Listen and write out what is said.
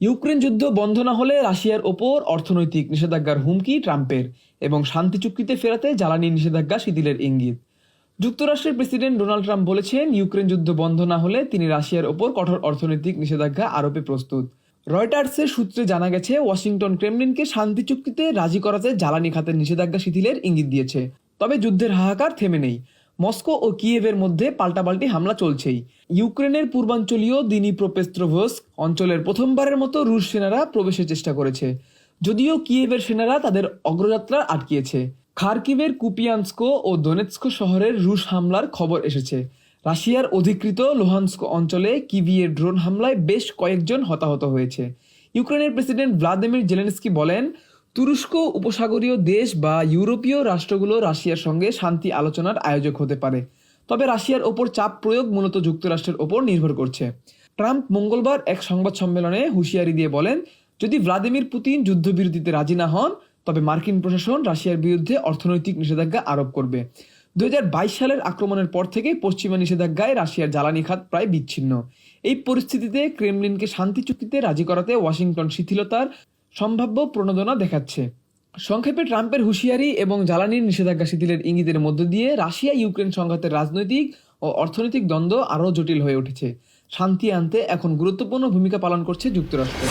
Ukraine যুদ্ধ বন্ধ না হলে রাশিয়ার ওপর অর্থনৈতিক নিষেধাজ্ঞার হুমকি ট্রাম্পের এবং শান্তি চুক্তিতে ফেরাতে জ্বালানি নিষেধাজ্ঞা শিথিলের ইঙ্গিত। যুক্তরাষ্ট্রের প্রেসিডেন্ট ডোনাল্ড ট্রাম্প বলেছেন, ইউক্রেন যুদ্ধ বন্ধ না হলে তিনি রাশিয়ার ওপর কঠোর অর্থনৈতিক নিষেধাজ্ঞা আরোপে প্রস্তুত। রয়টার্সের সূত্রে জানা গেছে, ওয়াশিংটন ক্রেমলিনকে শান্তি চুক্তিতে রাজি করাতে জ্বালানি খাতের নিষেধাজ্ঞা শিথিলের ইঙ্গিত দিয়েছে। তবে যুদ্ধের হাহাকার থেমে নেই। মস্কো ও কিয়েভের মধ্যে পাল্টাপাল্টি হামলা চলছেই। ইউক্রেনের পূর্বাঞ্চলীয় দিনী দিনিপ্রোপেস্ট্রোভস্ক অঞ্চলের প্রথমবারের মতো রুশ সেনারা প্রবেশের চেষ্টা করেছে। যদিও কিয়েভের সেনারা তাদের অগ্রযাত্রা আটকিয়েছে। খার্কিভের কুপিয়ানস্কো ও দোনেৎস্কো শহরের রুশ হামলার খবর এসেছে। রাশিয়ার অধিকৃত লোহানস্ক অঞ্চলে কিভিয়ের ড্রোন হামলায় বেশ কয়েকজন হতাহত হয়েছে। ইউক্রেনের প্রেসিডেন্ট ভ্লাদিমির জেলেনস্কি বলেন তুরস্ক উপসাগরীয় দেশ বা ইউরোপীয় রাষ্ট্রগুলো রাশিয়ার সঙ্গে শান্তি আলোচনার আয়োজক হতে পারে। তবে রাশিয়ার ওপর চাপ প্রয়োগ মূলত যুক্তরাষ্ট্রের ওপর নির্ভর করছে। ট্রাম্প মঙ্গলবার এক সংবাদ সম্মেলনে হুঁশিয়ারি দিয়ে বলেন, যদি ভ্লাদিমির পুতিন যুদ্ধবিরতিতে রাজি না হন, তবে মার্কিন প্রশাসন রাশিয়ার বিরুদ্ধে অর্থনৈতিক নিষেধাজ্ঞা আরোপ করবে। দুই হাজার বাইশ সালের আক্রমণের পর থেকে পশ্চিমা নিষেধাজ্ঞায় রাশিয়ার জ্বালানি খাত প্রায় বিচ্ছিন্ন। এই পরিস্থিতিতে ক্রেমলিনকে শান্তি চুক্তিতে রাজি করাতে ওয়াশিংটন শিথিলতার সম্ভাব্য প্রণোদনা দেখাচ্ছে। সংক্ষেপে ট্রাম্পের হুঁশিয়ারি এবং জ্বালানির নিষেধাজ্ঞা শিথিলের ইঙ্গিতের মধ্য দিয়ে রাশিয়া ইউক্রেন সংঘাতের রাজনৈতিক ও অর্থনৈতিক দ্বন্দ্ব আরও জটিল হয়ে উঠেছে। শান্তি আনতে এখন গুরুত্বপূর্ণ ভূমিকা পালন করছে যুক্তরাষ্ট্র।